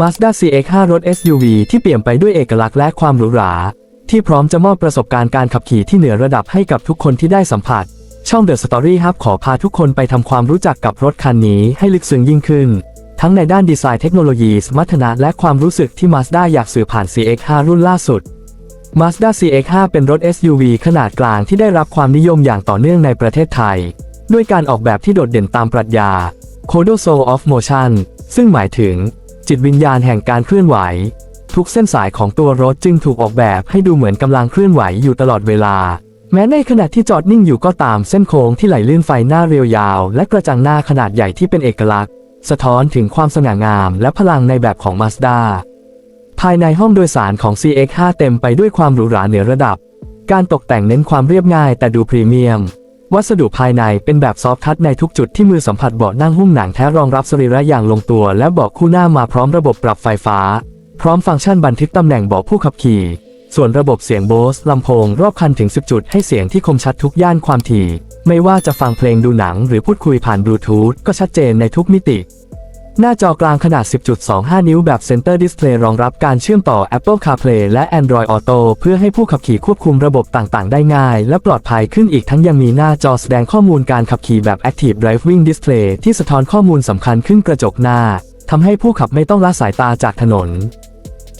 Mazda CX-5 รถ SUV ที่เปลี่ยมไปด้วยเอกลักษณ์และความหรูหรา ที่พร้อมจะมอบประสบการณ์การขับขี่ที่เหนือระดับให้กับทุกคนที่ได้สัมผัส ช่อง The Story Hub ขอพาทุกคนไปทำความรู้จักกับรถคันนี้ให้ลึกซึ้งยิ่งขึ้น ทั้งในด้านดีไซน์เทคโนโลยี สมรรถนะและความรู้สึกที่ Mazda อยากสื่อผ่าน CX-5 รุ่นล่าสุด Mazda CX-5 เป็นรถ SUV ขนาดกลางที่ได้รับความนิยมอย่างต่อเนื่องในประเทศไทย ด้วยการออกแบบที่โดดเด่นตามปรัชญา Codo Soul of Motion ซึ่งหมายถึง จิตวิญญาณแห่งการเคลื่อนไหว ทุกเส้นสายของตัวรถจึงถูกออกแบบให้ดูเหมือนกำลังเคลื่อนไหวอยู่ตลอดเวลา แม้ในขณะที่จอดนิ่งอยู่ก็ตามเส้นโค้งที่ไหลลื่นไฟหน้าเรียวยาว และกระจังหน้าขนาดใหญ่ที่เป็นเอกลักษณ์ สะท้อนถึงความสง่างามและพลังในแบบของ Mazda ภายในห้องโดยสารของ CX-5 เต็มไปด้วยความหรูหราเหนือระดับ การตกแต่งเน้นความเรียบง่ายแต่ดูพรีเมียม วัสดุภายในเป็นแบบซอฟท์ทัชในทุกจุดที่มือสัมผัสเบาะนั่งหุ้มหนังแท้รองรับสรีระอย่างลงตัว และเบาะคู่หน้ามาพร้อมระบบปรับไฟฟ้า พร้อมฟังก์ชันบันทึกตำแหน่งเบาะผู้ขับขี่ ส่วนระบบเสียงโบสลำโพงรอบคันถึง 10 จุดให้เสียงที่คมชัดทุกย่านความถี่ ไม่ว่าจะฟังเพลงดูหนัง หรือพูดคุยผ่านบลูทูธก็ชัดเจนในทุกมิติ หน้าจอกลางขนาด 10.25 นิ้วแบบ Center Display รองรับการเชื่อมต่อ Apple CarPlay และ Android Auto เพื่อให้ผู้ขับขี่ควบคุมระบบต่างๆ ได้ง่าย และปลอดภัยขึ้นอีกทั้งยังมีหน้าจอแสดงข้อมูลการขับขี่แบบ Active Driving Display ที่สะท้อนข้อมูลสำคัญขึ้นกระจกหน้าทำให้ผู้ขับไม่ต้องละสายตาจากถนน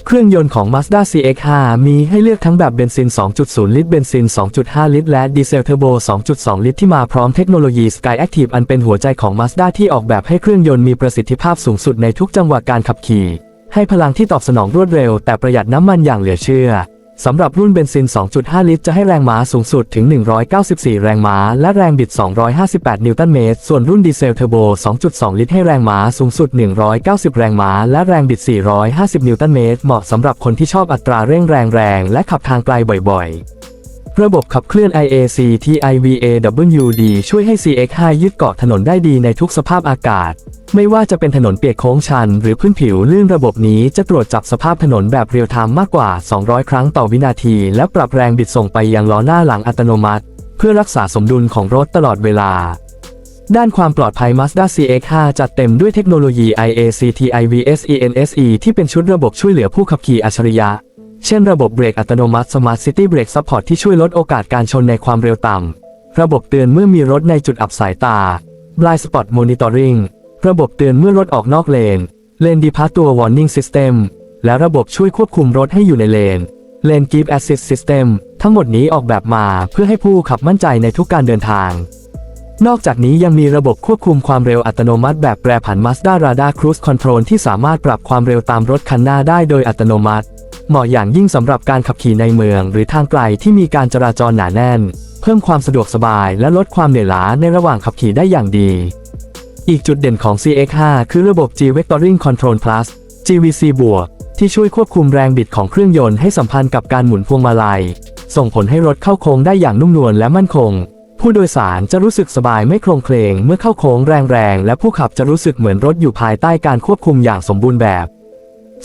เครื่องยนต์ของ Mazda CX-5 มีให้เลือกทั้งแบบเบนซิน 2.0 ลิตร เบนซิน 2.5 ลิตร และดีเซลเทอร์โบ 2.2 ลิตร ที่มาพร้อมเทคโนโลยี SkyActiv อันเป็นหัวใจของ Mazda ที่ออกแบบให้เครื่องยนต์มีประสิทธิภาพสูงสุดในทุกจังหวะการขับขี่ ให้พลังที่ตอบสนองรวดเร็ว แต่ประหยัดน้ำมันอย่างเหลือเชื่อ สำหรับรุ่นเบนซิน 2.5 ลิตร จะให้แรงม้าสูงสุดถึง 194 แรงม้า และแรงบิด 258 นิวตันเมตร ส่วนรุ่นดีเซลเทอร์โบ 2.2 ลิตร ให้แรงม้าสูงสุด 190 แรงม้า และแรงบิด 450 นิวตันเมตร เหมาะสำหรับคนที่ชอบอัตราเร่งแรงแรงและขับทางไกลบ่อยๆ ระบบขับเคลื่อน IAC TIVAWD ช่วยให้ CX5 ยึดเกาะถนนได้ดีในทุกสภาพอากาศ ไม่ว่าจะเป็นถนนเปียกโค้งชัน หรือพื้นผิวลื่นระบบนี้จะตรวจจับสภาพถนนแบบเรียลไทม์มากกว่า 200 ครั้งต่อวินาที และปรับแรงบิดส่งไปยังล้อหน้าหลังอัตโนมัติ เพื่อรักษาสมดุลของรถตลอดเวลาด้านความปลอดภัย Mazda CX-5 จัดเต็มด้วยเทคโนโลยี IAC TIVS ENSE ที่เป็นชุดระบบช่วยเหลือผู้ขับขี่อัจฉริยะ เช่นระบบเบรกอัตโนมัติ Smart City Brake Support ที่ช่วยลดโอกาสการชนในความเร็วต่ำ ระบบเตือนเมื่อมีรถในจุดอับสายตา Blind Spot Monitoring ระบบเตือนเมื่อรถออกนอกเลน Lane Departure Warning System และระบบช่วยควบคุมรถให้อยู่ในเลน Lane Keep Assist System ทั้งหมดนี้ออกแบบมาเพื่อให้ผู้ขับมั่นใจในทุกการเดินทาง นอกจากนี้ยังมีระบบควบคุมความเร็วอัตโนมัติแบบแปรผัน Mazda Radar Cruise Control ที่สามารถปรับความเร็วตามรถคันหน้าได้โดยอัตโนมัติ เหมาะอย่างยิ่งสำหรับการขับขี่ในเมือง หรือทางไกลที่มีการจราจรหนาแน่น เพิ่มความสะดวกสบายและลดความเหนื่อยล้าในระหว่างขับขี่ได้อย่างดี อีกจุดเด่นของ CX5 คือระบบ G Vectoring Control Plus GVC บวกที่ช่วยควบคุมแรงบิดของเครื่องยนต์ให้สัมพันธ์กับการหมุนพวงมาลัย ส่งผลให้รถเข้าโค้งได้อย่างนุ่มนวลและมั่นคง ผู้โดยสารจะรู้สึกสบายไม่โครงเคลงเมื่อเข้าโค้งแรงๆและผู้ขับจะรู้สึกเหมือนรถอยู่ภายใต้การควบคุมอย่างสมบูรณ์แบบ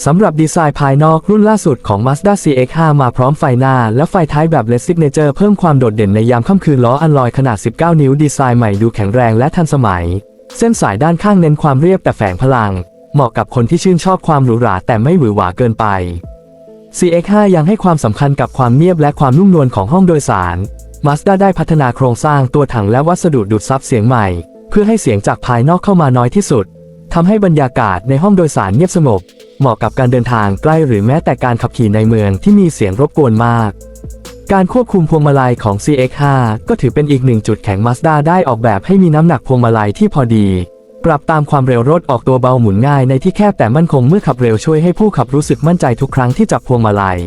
สำหรับดีไซน์ภายนอกรุ่นล่าสุดของ Mazda CX-5 มาพร้อมไฟหน้า และไฟท้ายแบบ LED Signature เพิ่มความโดดเด่นในยามค่ำคืนล้ออัลลอยขนาด 19 นิ้วดีไซน์ใหม่ดูแข็งแรงและทันสมัย เส้นสายด้านข้างเน้นความเรียบแต่แฝงพลัง เหมาะกับคนที่ชื่นชอบความหรูหราแต่ไม่หวือหวาเกินไป CX-5 ยังให้ความสำคัญกับความเงียบและความนุ่มนวลของห้องโดยสาร Mazda ได้พัฒนาโครงสร้างตัวถังและวัสดุดูดซับเสียงใหม่ เพื่อให้เสียงจากภายนอกเข้ามาน้อยที่สุดทำให้บรรยากาศในห้องโดยสารเงียบสงบ เหมาะกับการเดินทางใกล้หรือแม้แต่การขับขี่ในเมืองที่มีเสียงรบกวนมาก การควบคุมพวงมาลัยของ CX-5 ก็ถือเป็นอีกหนึ่งจุดแข็ง Mazda ได้ออกแบบให้มีน้ำหนักพวงมาลัยที่พอดี ปรับตามความเร็วรถออกตัวเบาหมุนง่ายในที่แคบแต่มั่นคงเมื่อขับเร็วช่วยให้ผู้ขับรู้สึกมั่นใจทุกครั้งที่จับพวงมาลัย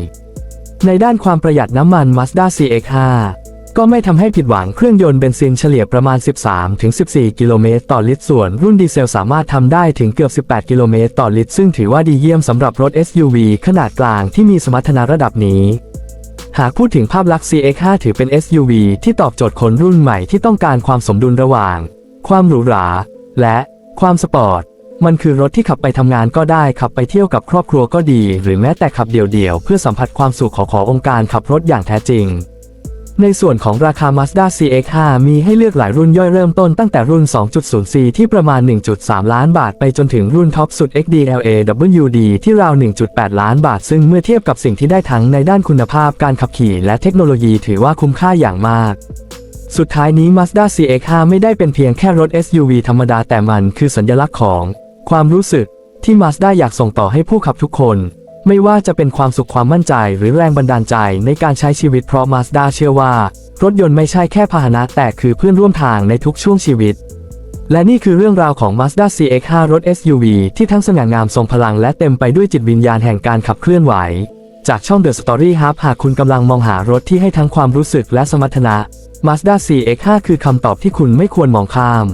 ในด้านความประหยัดน้ำมัน Mazda CX-5 ก็ไม่ทำให้ผิดหวังเครื่องยนต์เบนซินเฉลี่ยประมาณ 13-14 กิโลเมตรต่อลิตร ส่วนรุ่นดีเซลสามารถทำได้ถึงเกือบ 18 กิโลเมตรต่อลิตร ซึ่งถือว่าดีเยี่ยมสำหรับรถ SUV ขนาดกลางที่มีสมรรถนะระดับนี้ หากพูดถึงภาพลักษณ์ CX-5 ถือเป็น SUV ที่ตอบโจทย์คนรุ่นใหม่ที่ต้องการความสมดุลระหว่าง ความหรูหรา และความสปอร์ตมันคือรถที่ขับไปทำงานก็ได้ ขับไปเที่ยวกับครอบครัวก็ดี หรือแม้แต่ขับเดี่ยวๆเพื่อสัมผัสความสุขของขององค์การขับรถอย่างแท้จริง ในส่วนของราคา Mazda CX-5 มีให้เลือกหลายรุ่นย่อยเริ่มต้นตั้งแต่รุ่น 2.0C ที่ประมาณ 1.3 ล้านบาท ไปจนถึงรุ่นท็อปสุด XDLA WD ที่ราว 1.8 ล้านบาท ซึ่งเมื่อเทียบกับสิ่งที่ได้ทั้งในด้านคุณภาพการขับขี่และเทคโนโลยีถือว่าคุ้มค่าอย่างมากสุดท้ายนี้ Mazda CX-5 ไม่ได้เป็นเพียงแค่รถ SUV ธรรมดาแต่มันคือสัญลักษณ์ของ ความรู้สึกที่ Mazda อยากส่งต่อให้ผู้ขับทุกคน ไม่ว่าจะเป็นความสุขความมั่นใจหรือแรงบันดาลใจในการใช้ชีวิตเพราะ Mazda เชื่อว่า รถยนต์ไม่ใช่แค่พาหนะแต่คือเพื่อนร่วมทางในทุกช่วงชีวิต และนี่คือเรื่องราวของ Mazda CX-5 รถ SUV ที่ทั้งสง่างามทรงพลังและเต็มไปด้วยจิตวิญญาณแห่งการขับเคลื่อนไหว จากช่อง The Story Hub หากคุณกำลังมองหารถที่ให้ทั้งความรู้สึกและสมรรถนะ Mazda CX-5 คือคำตอบที่คุณไม่ควรมองข้าม